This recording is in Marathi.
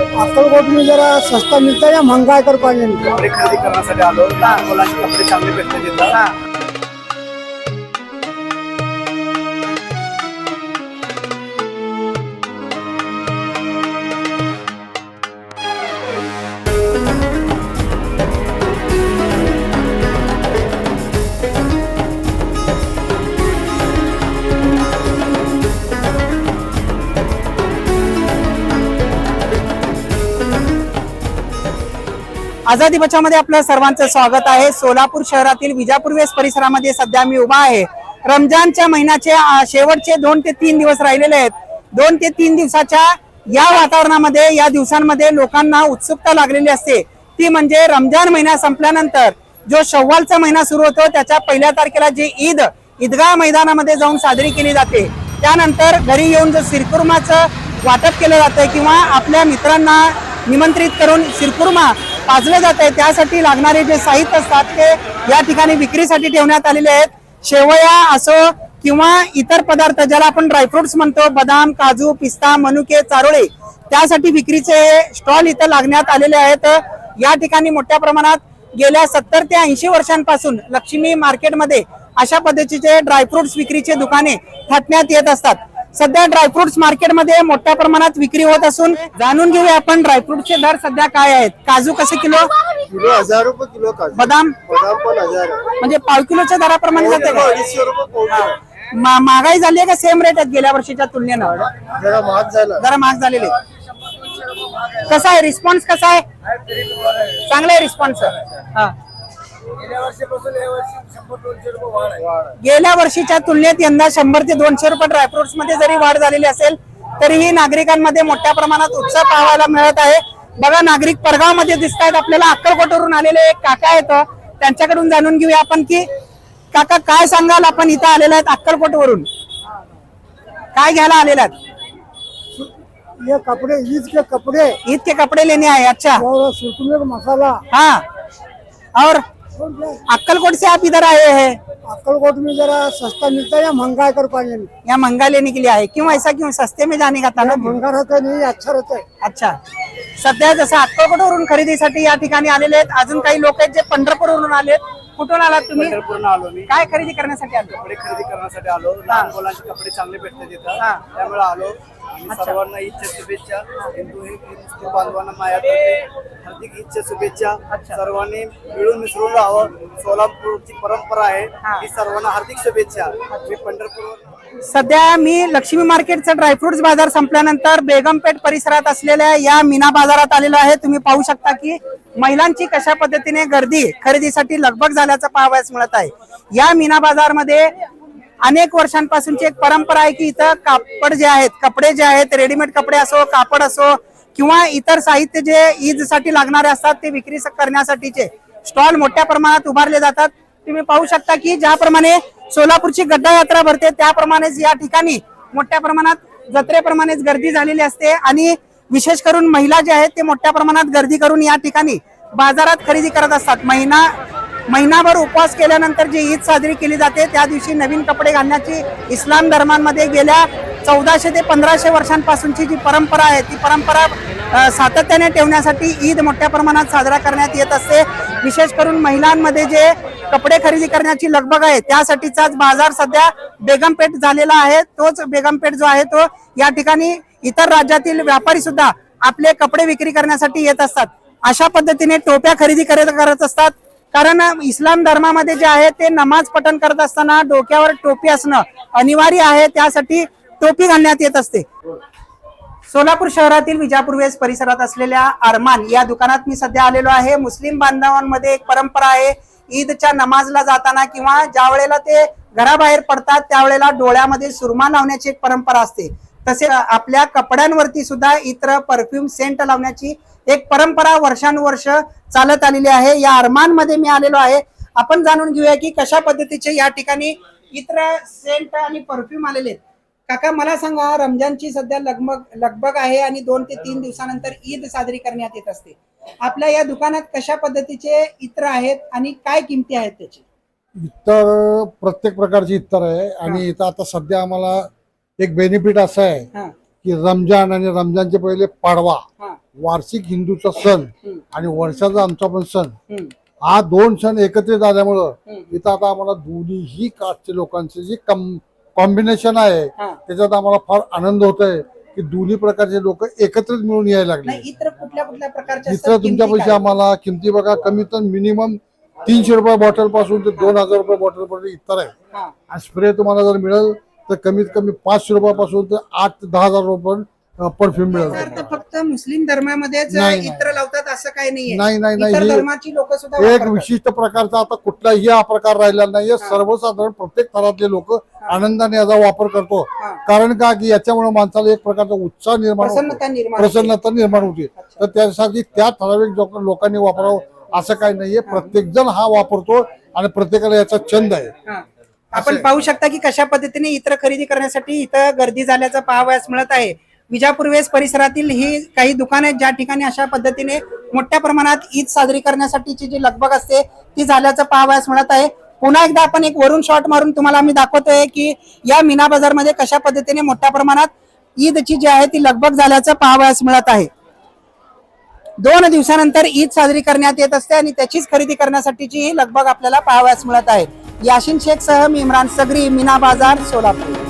अक्कलकोट में जरा सस्ता मिलता है या महंगा कर पाएंगे कपडे खरेदी करण्यासाठी आलो. लहान मुलांचे कपडे चांगले भेटतात तिथं. आझादी बचावमध्ये आपलं सर्वांचं स्वागत आहे. सोलापूर शहरातील विजापूर वेस परिसरामध्ये सध्या मी उभा आहे. रमजानच्या महिन्याचे शेवटचे दोन ते तीन दिवस राहिलेले आहेत. दोन ते तीन दिवसाच्या या वातावरणामध्ये या दिवसांमध्ये लोकांना उत्सुकता लागलेली असते. ती म्हणजे रमजान महिना संपल्यानंतर जो शव्वालचा महिना सुरू होतो त्याच्या पहिल्या तारखेला जी ईद ईदगाह मैदानामध्ये जाऊन साजरी केली जाते. त्यानंतर घरी येऊन जो सिरकुर्माचं वाटप केलं जातं किंवा आपल्या मित्रांना निमंत्रित करून सिरकुर्मा पाजलं जात आहे. त्यासाठी लागणारे जे साहित्य असतात ते या ठिकाणी विक्रीसाठी ठेवण्यात आलेले आहेत. शेवया असो किंवा इतर पदार्थ ज्याला आपण ड्रायफ्रुट्स म्हणतो बदाम काजू पिस्ता मनुके चारोळे त्यासाठी विक्रीचे स्टॉल इथं लागण्यात आलेले आहेत. या ठिकाणी मोठ्या प्रमाणात गेल्या सत्तर ते ऐंशी वर्षांपासून लक्ष्मी मार्केटमध्ये अशा पद्धतीचे ड्रायफ्रुट्स विक्रीचे दुकाने थाटण्यात येत असतात. सध्या ड्रायफ्रुट्स मार्केटमध्ये मोठ्या प्रमाणात विक्री होत असून जाणून घेऊया आपण ड्रायफ्रुटचे दर सध्या काय आहेत. काजू कसे किलो? किलो हजार रुपये किलो का बदाम? बदाम पण हजार. म्हणजे पाव किलोच्या दराप्रमाणे जाते का? अडीचशे रुपये पाव किलो. मा- महागाई झाली आहे का सेम रेट आहेत गेल्या वर्षीच्या तुलनेनं? जरा महाग झाला. जरा महाग झालेले कसा आहे? रिस्पॉन्स कसा आहे? चांगला आहे रिस्पॉन्स गेल्या वर्षीपासून या वर्षी शंभर दोनशे रुपये वाढ आहे. गेल्या वर्षीच्या तुलनेत यंदा शंभर ते दोनशे रुपये ड्रायफ्रुट्समध्ये जरी वाढ झालेली असेल तरीही नागरिकांमध्ये मोठ्या प्रमाणात उत्साह पाहायला मिळत आहे. बघा नागरिक परगावमध्ये दिसत आहेत आपल्याला अक्कलकोटवरून आलेले एक काका आहेत. त्यांच्याकडून जाणून घेऊया आपण की काका काय सांगाल? आपण इथं आलेले आहेत अक्कलकोटवरून. काय घ्यायला आलेले आहेत? ये कपड़े ईद के कपड़े. ईद के कपड़े लेने आए अच्छा. और सुरकुमे का मसाला. हाँ. और? अक्कलकोट से आप इधर आए हैं? अक्कलकोट में जरा सस्ता मिलता है या महंगा कर पाहिजे यहाँ महंगा लेने के लिए आए। क्यों ऐसा क्यों? सस्ते में जाने का था ना महंगा रहता है नहीं अच्छा रहता है। अच्छा। सध्या जसं अक्कलकोटवरून खरेदीसाठी या ठिकाणी आलेले आहेत. अजून काही लोक आहेत जे पंढरपूरवरून आलेत. कुठून आलात तुम्ही? पंढरपूरनं आलो मी. काय खरेदी करण्यासाठी आले? कपडे खरेदी करण्यासाठी आलो. लहान मुलांचे कपडे चांगले भेटतात तिथं हा. त्यामुळे आलो. आणि सर्वांना ईदच्या शुभेच्छा. हिंदू हिंदू बांधवांना मायातर्फे हार्दिक ईदच्या शुभेच्छा. सर्वांनी मिळून मिसळून राहावं. सोलापूरची परंपरा आहे. ही. सर्वांना हार्दिक शुभेच्छा. मी पंढरपूर सध्या मी लक्ष्मी मार्केटचा ड्रायफ्रुट्स बाजार संपल्यानंतर बेगमपेठ परिसरात असलेल्या या मीना बाजारात आलेलो आहे. तुम्ही पाहू शकता की महिलांची कशा पद्धतीने गर्दी खरेदीसाठी लगबग झाल्याचं पाहावयास मिळत आहे. या मीना बाजारमध्ये अनेक वर्षांपासूनची एक परंपरा आहे की इथं कापड जे आहेत कपडे जे आहेत रेडीमेड कपडे असो कापड असो किंवा इतर साहित्य जे ईदसाठी लागणारे असतात ते विक्री करण्यासाठीचे स्टॉल मोठ्या प्रमाणात उभारले जातात. तुम्ही पाहू शकता की ज्याप्रमाणे सोलापूरची गड्डा यात्रा भरते त्याप्रमाणेच या ठिकाणी मोठ्या प्रमाणात जत्रेप्रमाणेच गर्दी झालेली असते आणि विशेष करून महिला जे आहेत ते मोठ्या प्रमाणात गर्दी करून या ठिकाणी बाजारात खरेदी करत असतात. महिना महिनाभर उपवास केल्यानंतर जी ईद साजरी केली जाते त्या दिवशी नवीन कपडे घालण्याची इस्लाम धर्मांमध्ये गेल्या चौदाशे ते पंधराशे वर्षांपासूनची जी परंपरा आहे ती परंपरा सातत्याने ठेवण्यासाठी ईद मोठ्या प्रमाणात साजरा करण्यात येत असते. विशेष करून महिलांमध्ये जे कपडे खरेदी करण्याची लगबग आहे त्यासाठीचाच बाजार सध्या बेगमपेठ झालेला आहे. तोच बेगमपेठ जो आहे तो या ठिकाणी इतर राज्यातील व्यापारी सुद्धा आपले कपडे विक्री करण्यासाठी येत असतात. अशा पद्धतीने टोप्या खरेदी करत करत असतात. कारण इस्लाम धर्मामध्ये जे आहे ते नमाज पठण करत असताना डोक्यावर टोपी असणं अनिवार्य आहे. त्यासाठी टोपी घालण्यात येत असते. सोलापूर शहरातील विजापूर वेस परिसरात असलेल्या अरमान या दुकानात मी सध्या आलेलो आहे. मुस्लिम बांधवांमध्ये एक परंपरा आहे ईदच्या नमाजला जाताना किंवा ज्या वेळेला ते घराबाहेर पडतात त्यावेळेला डोळ्यामध्ये सुरमा लावण्याची एक परंपरा असते. तसे आपल्या कपड्यांवरती सुद्धा इतर परफ्यूम सेंट लावण्याची एक परंपरा वर्षानुवर्ष चालत आलेली आहे. या अरमानमध्ये मी आलेलो आहे. आपण जाणून घेऊया की कशा पद्धतीचे या ठिकाणी इतर सेंट आणि परफ्यूम आलेले आहेत. काका मला सांगा रमजानची सध्या लगमग लगबग आहे आणि दोन ते तीन दिवसानंतर ईद साजरी करण्यात येत असते. आपल्या या दुकानात कशा पद्धतीचे इत्र आहेत आणि काय किमती आहेत त्याची? इतर प्रत्येक प्रकारची इतर आहे आणि इथं आता सध्या आम्हाला एक बेनिफिट असं आहे की रमजान आणि रमजानचे पहिले पाडवा वार्षिक हिंदूचा सण. आणि वर्षाचा आमचा पण सण. हा दोन सण एकत्रित आल्यामुळं. इथं आता आम्हाला दोन्हीही कास्टच्या लोकांचे जे कॉम्बिनेशन आहे. त्याच्यात आम्हाला फार आनंद होत आहे की दोन्ही प्रकारचे लोक एकत्रित मिळून यायला लागले इतर कुठल्या कुठल्या किमती पैसे काय? आम्हाला किमती बघा कमी तर मिनिमम तीनशे रुपये बॉटलपासून ते दोन हजार रुपये बॉटल पर्यंत इतर आहे. आणि स्प्रे तुम्हाला जर मिळेल तर कमीत कमी पाचशे रुपयापासून ते आठ ते दहा हजार रुपये परफ्यूम मिळेल. अर्थ फक्त मुस्लिम धर्मामध्येच नाही, नाही. इत्र लावतात असं काही नाही, नाही, नाही. इतर हे धर्माची लोक सुद्धा एक वापरतात. विशिष्ट प्रकारचा आता कुठलाही हा प्रकार राहिलेला नाहीये सर्वसाधारण प्रत्येक थरातले लोक आनंदाने याचा वापर करतो. हा. कारण का? की याच्यामुळे माणसाला एक प्रकारचा उत्साह निर्माण प्रसन्नता निर्माण होते. प्रसन्नता निर्माण होते. तर त्यासाठी त्या ठराविक लोक- लोकांनी वापरावं असं काही नाहीये. प्रत्येक जण हा वापरतो आणि प्रत्येकाला याचा छंद आहे. हा. आपण पाहू शकता की कशा पद्धतीने इतर खरेदी करण्यासाठी इथं गर्दी झाल्याचं पाहावयास मिळत आहे. विजापूर वेस परिसरातील ही काही दुकान आहेत ज्या ठिकाणी अशा पद्धतीने मोठ्या प्रमाणात ईद साजरी करण्यासाठीची जी लगबग असते ती झाल्याचं पाहावयास मिळत आहे. पुन्हा एकदा आपण एक वरून शॉट मारून तुम्हाला आम्ही दाखवतोय की या मीना बाजारमध्ये कशा पद्धतीने मोठ्या प्रमाणात ईदची जी आहे ती लगबग झाल्याचं पाहावयास मिळत आहे. दोन दिवसानंतर ईद साजरी करण्यात येत असते आणि त्याचीच खरेदी करण्यासाठीची ही लगबग आपल्याला पाहावयास मिळत आहे. याशिन शेख सह इम्रान सगरी मीना बाजार सोलापूर.